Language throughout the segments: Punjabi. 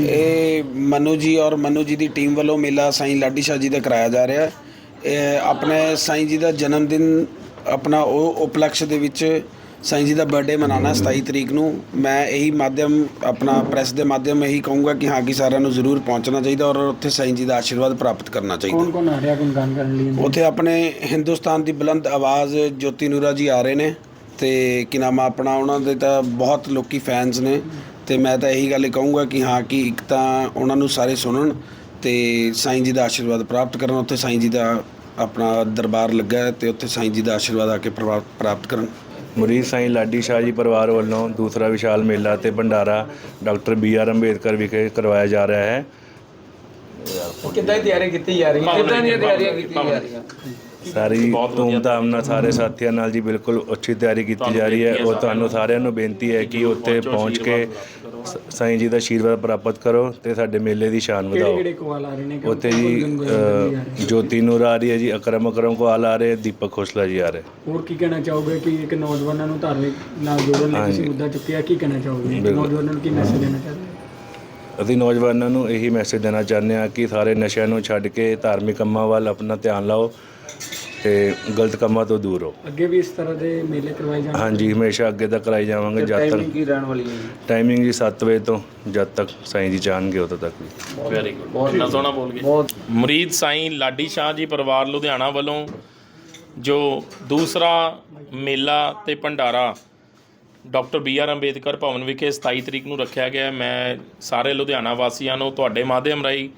ਇਹ ਮਨੂ ਜੀ ਔਰ ਮਨੂ ਜੀ ਦੀ ਟੀਮ ਵੱਲੋਂ ਮੇਲਾ ਸਾਈਂ ਲਾਡੀ ਸ਼ਾਹ ਜੀ ਦਾ ਕਰਾਇਆ ਜਾ ਰਿਹਾ ਹੈ। ਇਹ ਆਪਣੇ ਸਾਈਂ ਜੀ ਦਾ ਜਨਮ ਦਿਨ ਆਪਣਾ ਉਹ ਉਪਲਕਸ਼ ਦੇ ਵਿੱਚ ਸਾਈਂ ਜੀ ਦਾ ਬਰਥਡੇ ਮਨਾਉਣਾ 27 ਤਰੀਕ ਨੂੰ। ਮੈਂ ਇਹੀ ਮਾਧਿਅਮ ਆਪਣਾ ਪ੍ਰੈਸ ਦੇ ਮਾਧਿਅਮ ਇਹੀ ਕਹੂੰਗਾ ਕਿ ਹਾਂ ਕਿ ਸਾਰਿਆਂ ਨੂੰ ਜ਼ਰੂਰ ਪਹੁੰਚਣਾ ਚਾਹੀਦਾ ਔਰ ਉੱਥੇ ਸਾਈਂ ਜੀ ਦਾ ਆਸ਼ੀਰਵਾਦ ਪ੍ਰਾਪਤ ਕਰਨਾ ਚਾਹੀਦਾ। ਕੌਣ ਕੌਣ ਆ ਰਿਹਾ ਗੁਣਗਾਨ ਕਰਨ ਲਈ? ਉੱਥੇ ਆਪਣੇ ਹਿੰਦੁਸਤਾਨ ਦੀ ਬੁਲੰਦ ਆਵਾਜ਼ ਜੋਤੀ ਨੂਰਾ ਜੀ ਆ ਰਹੇ ਨੇ ਤੇ ਕੀ ਨਾਮ ਆਪਣਾ ਉਹਨਾਂ ਦੇ ਤਾਂ ਬਹੁਤ ਲੋਕੀ ਫੈਨਸ ਨੇ। ਤੇ ਮੈਂ ਤਾਂ ਇਹੀ ਗੱਲ ਹੀ ਕਹੂੰਗਾ ਕਿ ਹਾਂ ਕਿ ਇੱਕ ਤਾਂ ਉਹਨਾਂ ਨੂੰ ਸਾਰੇ ਸੁਣਨ ਤੇ ਸਾਈਂ ਜੀ ਦਾ ਆਸ਼ੀਰਵਾਦ ਪ੍ਰਾਪਤ ਕਰਨ ਉੱਥੇ ਸਾਈਂ ਜੀ ਦਾ ਆਪਣਾ ਦਰਬਾਰ ਲੱਗਾ ਹੈ ਤੇ ਉੱਥੇ ਸਾਈਂ ਜੀ ਦਾ ਆਸ਼ੀਰਵਾਦ ਆ ਕੇ ਪ੍ਰਵਾ- ਪ੍ਰਾਪਤ ਕਰਨ। ਮੁਰੀਦ ਸਾਈਂ ਲਾਡੀ ਸ਼ਾਹ ਜੀ ਪਰਿਵਾਰ ਵੱਲੋਂ ਦੂਸਰਾ ਵਿਸ਼ਾਲ ਮੇਲਾ ਤੇ ਭੰਡਾਰਾ ਡਾਕਟਰ ਬੀ ਆਰ ਅੰਬੇਦਕਰ ਵਿਖੇ ਕਰਵਾਇਆ ਜਾ ਰਿਹਾ ਹੈ। ਕਿੱਦਾਂ ਦੀ ਤਿਆਰੀ ਕੀਤੀ ਜਾ ਰਹੀ ਹੈ? ਕਿੱਦਾਂ ਦੀਆਂ ਤਿਆਰੀਆਂ ਕੀਤੀਆਂ ਜਾ ਰਹੀਆਂ? ਸਾਰੀ ਧੂਮਧਾਮ ਨਾਲ ਸਾਰੇ ਸਾਥੀਆਂ ਨਾਲ ਜੀ ਬਿਲਕੁਲ ਅੱਛੀ ਤਿਆਰੀ ਕੀਤੀ ਜਾ ਰਹੀ ਹੈ। ਉਹ ਤੁਹਾਨੂੰ ਸਾਰਿਆਂ ਨੂੰ। ਬੇਨਤੀ ਹੈ ਕਿ ਉੱਥੇ ਪਹੁੰਚ ਕੇ ਸਾਈਂ ਜੀ ਦਾ ਆਸ਼ੀਰਵਾਦ ਪ੍ਰਾਪਤ ਕਰੋ ਤੇ ਸਾਡੇ ਮੇਲੇ ਦੀ ਸ਼ਾਨ ਵਧਾਓ। ਕਿਹੜੇ ਕੋਲ ਆ ਰਹੇ ਨੇ? ਉੱਥੇ ਜੀ ਅ, ਜੋਤੀ ਨੂਰ ਆ ਰਹੀ ਹੈ ਜੀ ਅਕਰਮ ਅਕਰਮ ਕੋਲ ਆ ਰਹੇ ਦੀਪਕ ਖੋਸਲਾ ਜੀ ਆ ਰਹੇ। ਹੋਰ ਕੀ ਕਹਿਣਾ ਚਾਹੋਗੇ ਕਿ ਇੱਕ ਨੌਜਵਾਨਾਂ ਨੂੰ ਧਾਰਮਿਕ ਨਾਲ ਜੋੜਨ ਲਈ ਤੁਸੀਂ ਮੁੱਦਾ ਚੁੱਕਿਆ? ਕੀ ਕਹਿਣਾ ਚਾਹੋਗੇ? ਨੌਜਵਾਨਾਂ ਨੂੰ ਕੀ ਮੈਸੇਜ ਦੇਣਾ ਚਾਹੋਗੇ? ਅਸੀਂ ਨੌਜਵਾਨਾਂ ਨੂੰ ਇਹੀ ਮੈਸੇਜ ਦੇਣਾ ਚਾਹੁੰਦੇ ਹਾਂ ਕਿ ਸਾਰੇ ਨਸ਼ਿਆਂ ਨੂੰ ਛੱਡ ਕੇ ਧਾਰਮਿਕ ਕੰਮਾਂ ਵੱਲ ਆਪਣਾ ਧਿਆਨ ਲਾਓ। ਤੇ ਗਲਤ ਕੰਮਾਂ ਤੋਂ ਦੂਰ ਰਹੋ। ਅੱਗੇ ਵੀ ਇਸ ਤਰ੍ਹਾਂ ਦੇ ਮੇਲੇ ਕਰਵਾਏ ਜਾਣ ਹਾਂਜੀ ਹਮੇਸ਼ਾ ਅੱਗੇ ਤੱਕ ਕਰਾਈ ਜਾਵਾਂਗੇ ਜਦ ਤੱਕ ਕੀ ਰਹਿਣ ਵਾਲੀ ਹੈ ਟਾਈਮਿੰਗ ਜੀ 7 ਵਜੇ ਤੋਂ ਜਦ ਤੱਕ ਸਾਈਂ ਜੀ ਚਾਹਣਗੇ ਉਦੋਂ ਤੱਕ ਵੀ। ਵੈਰੀ ਗੁੱਡ ਇੰਨਾ ਸੋਹਣਾ ਬੋਲ ਗਏ। ਮੁਰੀਦ ਸਾਈਂ ਲਾਡੀ ਸ਼ਾਹ ਜੀ ਪਰਿਵਾਰ ਲੁਧਿਆਣਾ ਵੱਲੋਂ ਜੋ ਦੂਸਰਾ ਮੇਲਾ ਤੇ ਭੰਡਾਰਾ doctor B R Ambedkar Bhawan ਵਿਖੇ 27 ਤਰੀਕ ਨੂੰ ਰੱਖਿਆ ਗਿਆ ਹੈ। ਮੈਂ ਸਾਰੇ ਲੁਧਿਆਣਾ ਵਾਸੀਆਂ ਨੂੰ ਤੁਹਾਡੇ ਮਾਧਿਅਮ ਰਾਹੀਂ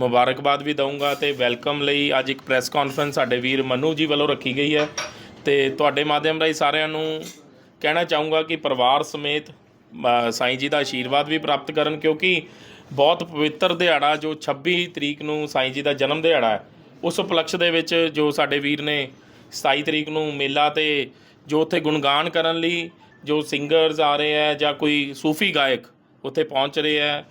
ਮੁਬਾਰਕਬਾਦ ਵੀ ਦਊਂਗਾ ਤੇ ਵੈਲਕਮ ਲਈ ਅੱਜ ਇੱਕ ਪ੍ਰੈਸ ਕਾਨਫਰੰਸ ਸਾਡੇ ਵੀਰ ਮਨੂ ਜੀ ਵੱਲੋਂ ਰੱਖੀ ਗਈ ਹੈ। ਤੇ ਤੁਹਾਡੇ ਮਾਧਿਅਮ ਰਾਹੀਂ ਸਾਰਿਆਂ ਨੂੰ ਕਹਿਣਾ ਚਾਹੂੰਗਾ ਕਿ ਪਰਿਵਾਰ ਸਮੇਤ ਸਾਈਂ ਜੀ ਦਾ ਆਸ਼ੀਰਵਾਦ ਵੀ ਪ੍ਰਾਪਤ ਕਰਨ ਕਿਉਂਕਿ ਬਹੁਤ ਪਵਿੱਤਰ ਦਿਹਾੜਾ ਜੋ 26 ਤਰੀਕ ਨੂੰ ਸਾਈਂ ਜੀ ਦਾ ਜਨਮ ਦਿਹਾੜਾ ਹੈ, ਉਸ ਉਪਲਕਸ਼ ਦੇ ਵਿੱਚ ਜੋ ਸਾਡੇ ਵੀਰ ਨੇ 27 ਤਰੀਕ ਨੂੰ ਮੇਲਾ ਤੇ ਜੋ ਉੱਥੇ ਗੁਣਗਾਨ ਕਰਨ ਲਈ ਜੋ ਸਿੰਗਰਸ ਆ ਰਹੇ ਹੈ ਜਾਂ ਕੋਈ ਸੂਫੀ ਗਾਇਕ ਉੱਥੇ ਪਹੁੰਚ ਰਹੇ ਹੈ,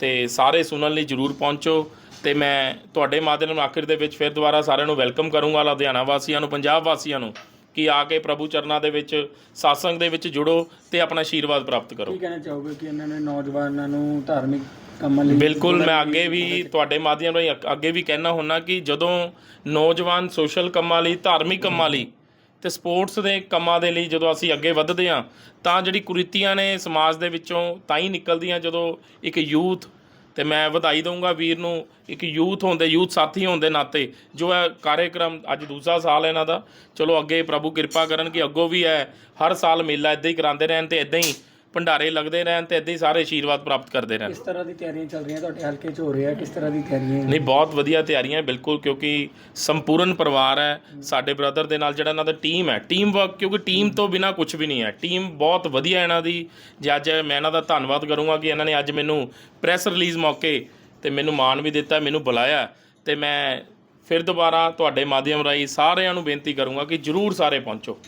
ਤੇ ਸਾਰੇ ਸੁਣਨ ਲਈ ਜਰੂਰ ਪਹੁੰਚੋ। ਤੇ ਮੈਂ ਤੁਹਾਡੇ ਮਾਧਿਅਮ ਆਖਿਰ ਦੇ ਵਿੱਚ ਫਿਰ ਦੁਬਾਰਾ ਸਾਰਿਆਂ ਨੂੰ ਵੈਲਕਮ ਕਰੂੰਗਾ ਲੁਧਿਆਣਾ ਵਾਸੀਆਂ ਨੂੰ ਪੰਜਾਬ ਵਾਸੀਆਂ ਨੂੰ ਕਿ ਆ ਕੇ ਪ੍ਰਭੂ ਚਰਨਾਂ ਦੇ ਵਿੱਚ satsang ਦੇ ਵਿੱਚ ਜੁੜੋ ਤੇ ਆਪਣਾ ਆਸ਼ੀਰਵਾਦ ਪ੍ਰਾਪਤ ਕਰੋ। ਕੀ ਕਹਿਣਾ ਚਾਹੋਗੇ ਕਿ ਇਹਨਾਂ ਨੇ ਨੌਜਵਾਨਾਂ ਨੂੰ ਧਾਰਮਿਕ ਕੰਮਾਂ ਲਈ ਬਿਲਕੁਲ ਮੈਂ ਅੱਗੇ ਵੀ ਤੁਹਾਡੇ ਮਾਧਿਅਮ ਰਾਹੀਂ ਅੱਗ- ਅੱਗੇ ਵੀ ਕਹਿਣਾ ਹੁੰਨਾ ਕਿ ਜਦੋਂ ਨੌਜਵਾਨ ਸੋਸ਼ਲ ਕੰਮਾਂ ਲਈ ਧਾਰਮਿਕ ਕੰਮਾਂ ਲਈ ਤੇ ਸਪੋਰਟਸ ਦੇ ਕੰਮਾਂ ਦੇ ਲਈ ਜਦੋਂ ਅਸੀਂ ਅੱਗੇ ਵੱਧਦੇ ਹਾਂ ਤਾਂ ਜਿਹੜੀ ਕੁਰੀਤੀਆਂ ਨੇ ਸਮਾਜ ਦੇ ਵਿੱਚੋਂ ਤਾਂ ਹੀ ਨਿਕਲਦੀਆਂ ਜਦੋਂ ਇੱਕ ਯੂਥ ਤੇ ਮੈਂ ਵਧਾਈ ਦਊਂਗਾ ਵੀਰ ਨੂੰ, ਇੱਕ ਯੂਥ ਹੁੰਦੇ ਯੂਥ ਸਾਥੀ ਹੋਣ ਦੇ ਨਾਤੇ, ਜੋ ਹੈ ਕਾਰਜਕ੍ਰਮ ਅੱਜ ਦੂਸਰਾ ਸਾਲ ਹੈ ਇਹਨਾਂ ਦਾ। ਚਲੋ ਅੱਗੇ ਪ੍ਰਭੂ ਕਿਰਪਾ ਕਰਨ ਕਿ ਅੱਗੋਂ ਵੀ ਹੈ ਹਰ ਸਾਲ ਮੇਲਾ ਇਦਾਂ ਹੀ ਕਰਾਉਂਦੇ ਰਹਿਣ ਤੇ ਇਦਾਂ ਹੀ ਭੰਡਾਰੇ ਲੱਗਦੇ ਰਹਿਣ ਤੇ ਇਦਾਂ ਹੀ ਸਾਰੇ ਆਸ਼ੀਰਵਾਦ ਪ੍ਰਾਪਤ ਕਰਦੇ ਰਹਿਣ। ਕਿਸ ਤਰ੍ਹਾਂ ਦੀ ਤਿਆਰੀਆਂ ਚੱਲ ਰਹੀਆਂ? ਤੁਹਾਡੇ ਹਲਕੇ 'ਚ ਹੋ ਰਿਹਾ ਕਿਸ ਤਰ੍ਹਾਂ ਦੀ ਤਿਆਰੀਆਂ ਨਹੀਂ ਬਹੁਤ ਵਧੀਆ ਤਿਆਰੀਆਂ ਬਿਲਕੁਲ ਕਿਉਂਕਿ ਸੰਪੂਰਨ ਪਰਿਵਾਰ ਹੈ ਸਾਡੇ ਬ੍ਰਦਰ ਦੇ ਨਾਲ ਜਿਹੜਾ ਇਹਨਾਂ ਦਾ ਟੀਮ ਹੈ। ਟੀਮ ਵਰਕ ਕਿਉਂਕਿ ਟੀਮ ਤੋਂ ਬਿਨਾ ਕੁਝ ਵੀ ਨਹੀਂ ਹੈ। ਟੀਮ ਬਹੁਤ ਵਧੀਆ ਇਹਨਾਂ ਦੀ। ਜੇ ਅੱਜ ਮੈਂ ਇਹਨਾਂ ਦਾ ਧੰਨਵਾਦ ਕਰੂੰਗਾ ਕਿ ਇਹਨਾਂ ਨੇ ਅੱਜ ਮੈਨੂੰ ਪ੍ਰੈਸ ਰਿਲੀਜ਼ ਮੌਕੇ ਤੇ ਮੈਨੂੰ ਮਾਣ ਵੀ ਦਿੱਤਾ ਮੈਨੂੰ ਬੁਲਾਇਆ। ਤੇ ਮੈਂ ਫਿਰ ਦੁਬਾਰਾ ਤੁਹਾਡੇ ਮਾਧਿਅਮ ਰਾਹੀਂ ਸਾਰਿਆਂ ਨੂੰ ਬੇਨਤੀ ਕਰੂੰਗਾ ਕਿ ਜਰੂਰ ਸਾਰੇ ਪਹੁੰਚੋ।